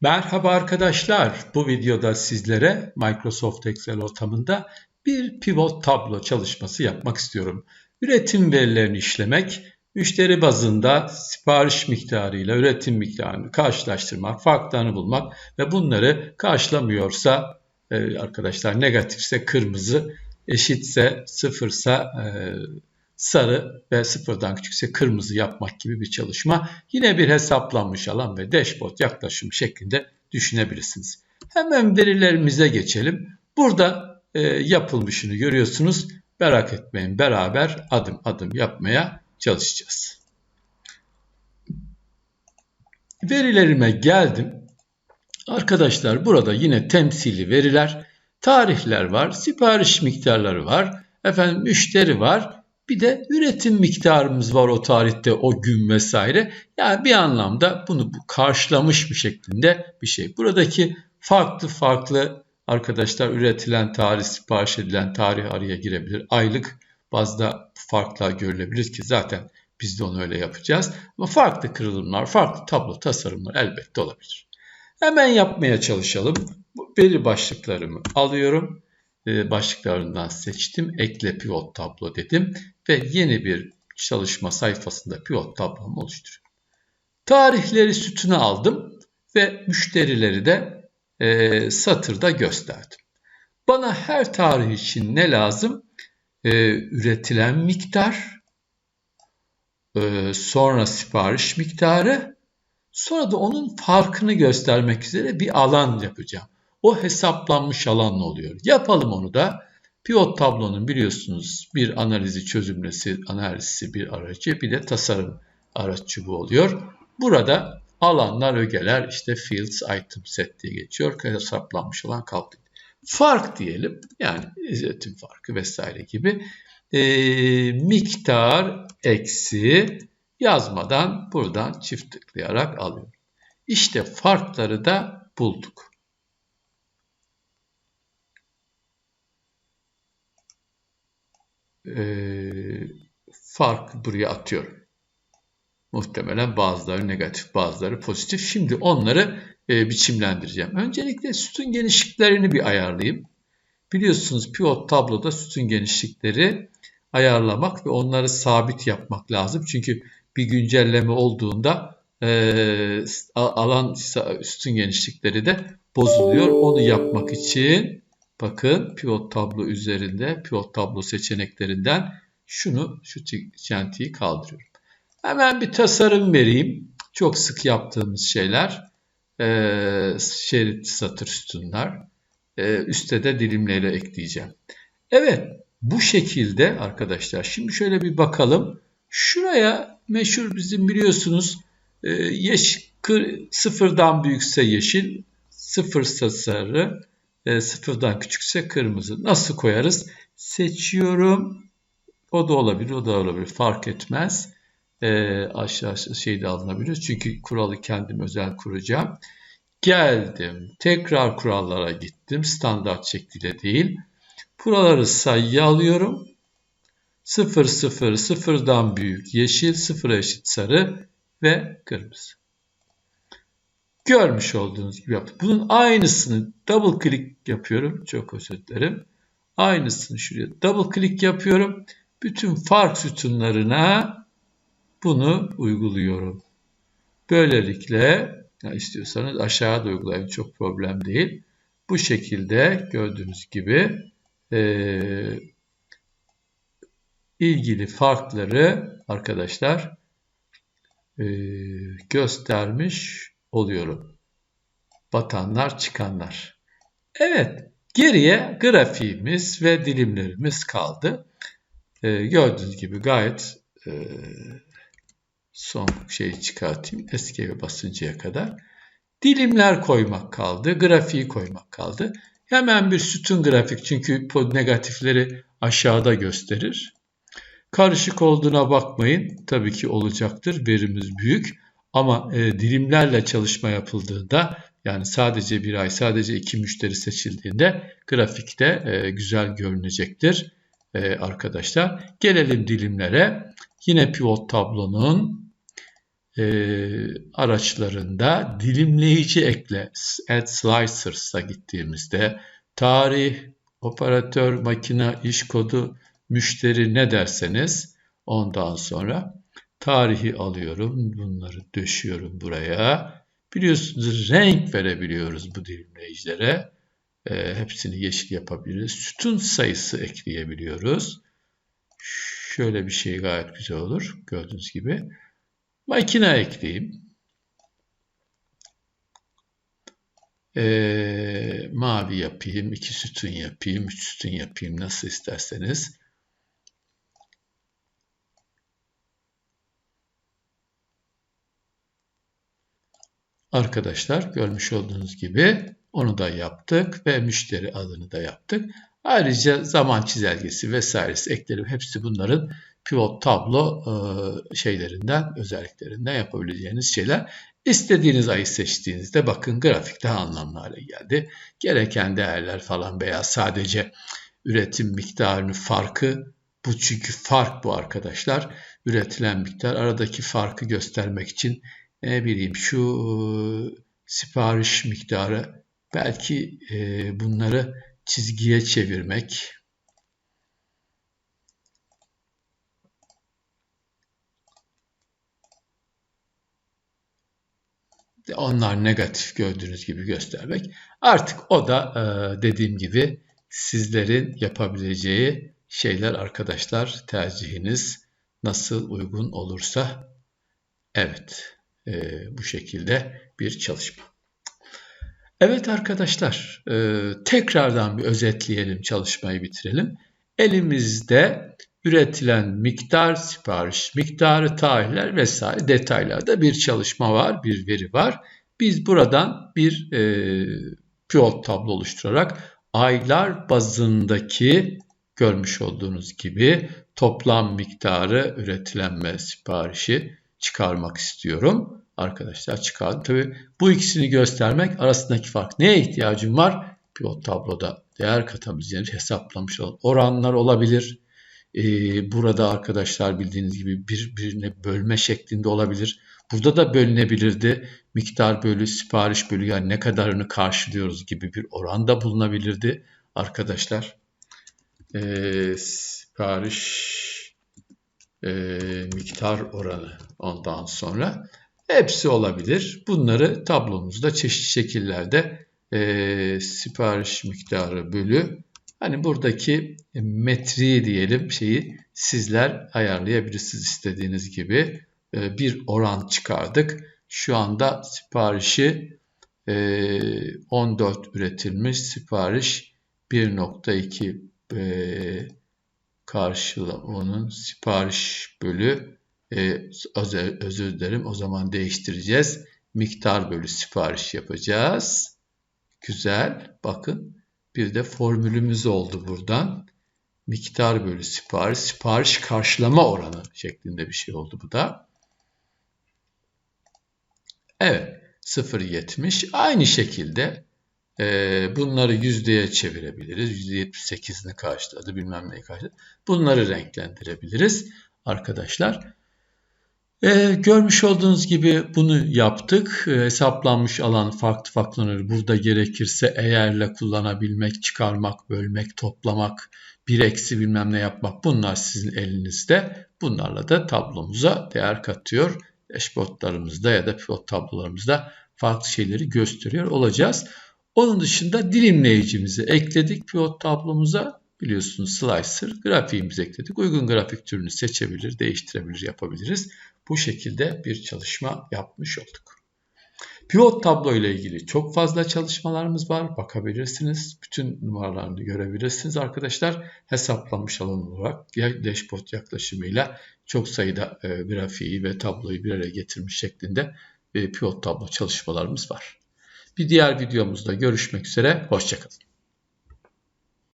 Merhaba arkadaşlar. Bu videoda sizlere Microsoft Excel ortamında bir pivot tablo çalışması yapmak istiyorum. Üretim verilerini işlemek, müşteri bazında sipariş miktarıyla üretim miktarını karşılaştırmak, farklarını bulmak ve bunları karşılamıyorsa e, arkadaşlar negatifse kırmızı, eşitse sıfırsa e, sarı ve sıfırdan küçükse kırmızı yapmak gibi bir çalışma. Yine bir hesaplanmış alan ve dashboard yaklaşım şeklinde düşünebilirsiniz. Hemen verilerimize geçelim. Burada e, yapılmışını görüyorsunuz. Merak etmeyin beraber adım adım yapmaya çalışacağız. Verilerime geldim. Arkadaşlar burada yine temsili veriler, tarihler var, sipariş miktarları var, efendim müşteri var bir de üretim miktarımız var o tarihte, o gün vesaire. Yani bir anlamda bunu karşılamış bir şeklinde bir şey. Buradaki farklı farklı arkadaşlar üretilen tarih, sipariş edilen tarih araya girebilir. Aylık bazda farklar görülebilir ki zaten biz de onu öyle yapacağız. Ama farklı kırılımlar, farklı tablo tasarımlar elbette olabilir. Hemen yapmaya çalışalım. Veri başlıklarımı alıyorum. E, başlıklarından seçtim. Ekle pivot tablo dedim ve yeni bir çalışma sayfasında pivot tablomu oluşturuyorum. Tarihleri sütuna aldım ve müşterileri de e, satırda gösterdim. Bana her tarih için ne lazım? E, üretilen miktar, e, sonra sipariş miktarı, sonra da onun farkını göstermek üzere bir alan yapacağım o hesaplanmış alanla oluyor. Yapalım onu da. Pivot tablonun biliyorsunuz bir analizi çözümlesi, analizi bir aracı bir de tasarım araç bu oluyor. Burada alanlar, ögeler işte fields, item set diye geçiyor. Hesaplanmış olan kalktı. Fark diyelim yani üretim farkı vesaire gibi e, miktar eksi yazmadan buradan çift tıklayarak alıyorum. İşte farkları da bulduk. E, fark buraya atıyorum. Muhtemelen bazıları negatif, bazıları pozitif. Şimdi onları e, biçimlendireceğim. Öncelikle sütun genişliklerini bir ayarlayayım. Biliyorsunuz pivot tabloda sütun genişlikleri ayarlamak ve onları sabit yapmak lazım. Çünkü bir güncelleme olduğunda e, alan sütun genişlikleri de bozuluyor. Onu yapmak için Bakın pivot tablo üzerinde pivot tablo seçeneklerinden şunu şu çentiyi kaldırıyorum. Hemen bir tasarım vereyim. Çok sık yaptığımız şeyler. Ee, şerit satır sütunlar. Ee, üste de dilimleri ekleyeceğim. Evet bu şekilde arkadaşlar. Şimdi şöyle bir bakalım. Şuraya meşhur bizim biliyorsunuz e, yeş, kır, sıfırdan büyükse yeşil, sıfırsa sarı, e, sıfırdan küçükse kırmızı. Nasıl koyarız? Seçiyorum. O da olabilir, o da olabilir. Fark etmez. E, aşağı şey de alınabilir. Çünkü kuralı kendim özel kuracağım. Geldim. Tekrar kurallara gittim. Standart şekliyle değil. Buraları sayı alıyorum. 0, 0, 0'dan büyük yeşil, 0 eşit sarı ve kırmızı. Görmüş olduğunuz gibi yaptık. Bunun aynısını double click yapıyorum. Çok özür dilerim. Aynısını şuraya double click yapıyorum. Bütün fark sütunlarına bunu uyguluyorum. Böylelikle ya istiyorsanız aşağıda da uygulayın çok problem değil. Bu şekilde gördüğünüz gibi e, ilgili farkları arkadaşlar e, göstermiş oluyorum. Batanlar çıkanlar. Evet geriye grafiğimiz ve dilimlerimiz kaldı. Ee, gördüğünüz gibi gayet e, son şeyi çıkartayım. Escape basıncaya kadar. Dilimler koymak kaldı. Grafiği koymak kaldı. Hemen bir sütun grafik çünkü negatifleri aşağıda gösterir. Karışık olduğuna bakmayın. Tabii ki olacaktır. Verimiz büyük. Ama e, dilimlerle çalışma yapıldığında yani sadece bir ay, sadece iki müşteri seçildiğinde grafikte e, güzel görünecektir e, arkadaşlar. Gelelim dilimlere. Yine pivot tablonun e, araçlarında dilimleyici ekle add slicers'a gittiğimizde tarih, operatör, makine, iş kodu, müşteri ne derseniz ondan sonra tarihi alıyorum. Bunları döşüyorum buraya. Biliyorsunuz renk verebiliyoruz bu dilimleyicilere. E, hepsini yeşil yapabiliriz. Sütun sayısı ekleyebiliyoruz. Şöyle bir şey gayet güzel olur. Gördüğünüz gibi. Makine ekleyeyim. Ee, mavi yapayım, iki sütun yapayım, üç sütun yapayım nasıl isterseniz. Arkadaşlar görmüş olduğunuz gibi onu da yaptık ve müşteri adını da yaptık. Ayrıca zaman çizelgesi vesairesi eklerim. Hepsi bunların pivot tablo e, şeylerinden, özelliklerinden yapabileceğiniz şeyler. İstediğiniz ayı seçtiğinizde bakın grafik daha anlamlı hale geldi. Gereken değerler falan veya sadece üretim miktarının farkı bu çünkü fark bu arkadaşlar. Üretilen miktar aradaki farkı göstermek için ne bileyim şu e, sipariş miktarı belki e, bunları çizgiye çevirmek. Onlar negatif gördüğünüz gibi göstermek. Artık o da e, dediğim gibi sizlerin yapabileceği şeyler arkadaşlar tercihiniz nasıl uygun olursa. Evet e, bu şekilde bir çalışma. Evet arkadaşlar e, tekrardan bir özetleyelim çalışmayı bitirelim. Elimizde üretilen miktar, sipariş miktarı, tarihler vesaire detaylarda bir çalışma var, bir veri var. Biz buradan bir e, pivot tablo oluşturarak aylar bazındaki görmüş olduğunuz gibi toplam miktarı üretilen ve siparişi çıkarmak istiyorum. Arkadaşlar çıkardım. Tabi bu ikisini göstermek arasındaki fark. Neye ihtiyacım var? Pivot tabloda değer katabileceğiniz hesaplamış olan oranlar olabilir ee, burada arkadaşlar bildiğiniz gibi birbirine bölme şeklinde olabilir. Burada da bölünebilirdi. Miktar bölü, sipariş bölü yani ne kadarını karşılıyoruz gibi bir oran da bulunabilirdi arkadaşlar. Ee, sipariş e, miktar oranı ondan sonra hepsi olabilir. Bunları tablomuzda çeşitli şekillerde e, sipariş miktarı bölü Hani buradaki metriği diyelim şeyi sizler ayarlayabilirsiniz istediğiniz gibi. Ee, bir oran çıkardık. Şu anda siparişi 14 e, üretilmiş sipariş 1.2 e, karşıla onun sipariş bölü e, özür dilerim o zaman değiştireceğiz. Miktar bölü sipariş yapacağız. Güzel. Bakın bir de formülümüz oldu buradan. Miktar bölü sipariş, sipariş karşılama oranı şeklinde bir şey oldu bu da. Evet 0.70 aynı şekilde e, bunları yüzdeye çevirebiliriz. %78'ini karşıladı bilmem neyi karşıladı. Bunları renklendirebiliriz arkadaşlar. E, görmüş olduğunuz gibi bunu yaptık. E, hesaplanmış alan farklı farklanır. Burada gerekirse eğerle kullanabilmek, çıkarmak, bölmek, toplamak, bir eksi bilmem ne yapmak bunlar sizin elinizde. Bunlarla da tablomuza değer katıyor. Dashboardlarımızda ya da pivot tablolarımızda farklı şeyleri gösteriyor olacağız. Onun dışında dilimleyicimizi ekledik pivot tablomuza. Biliyorsunuz slicer grafiğimizi ekledik. Uygun grafik türünü seçebilir, değiştirebilir, yapabiliriz. Bu şekilde bir çalışma yapmış olduk. Pivot tablo ile ilgili çok fazla çalışmalarımız var. Bakabilirsiniz. Bütün numaralarını görebilirsiniz arkadaşlar. Hesaplanmış alan olarak dashboard yaklaşımıyla çok sayıda e, grafiği ve tabloyu bir araya getirmiş şeklinde e, pivot tablo çalışmalarımız var. Bir diğer videomuzda görüşmek üzere. Hoşçakalın.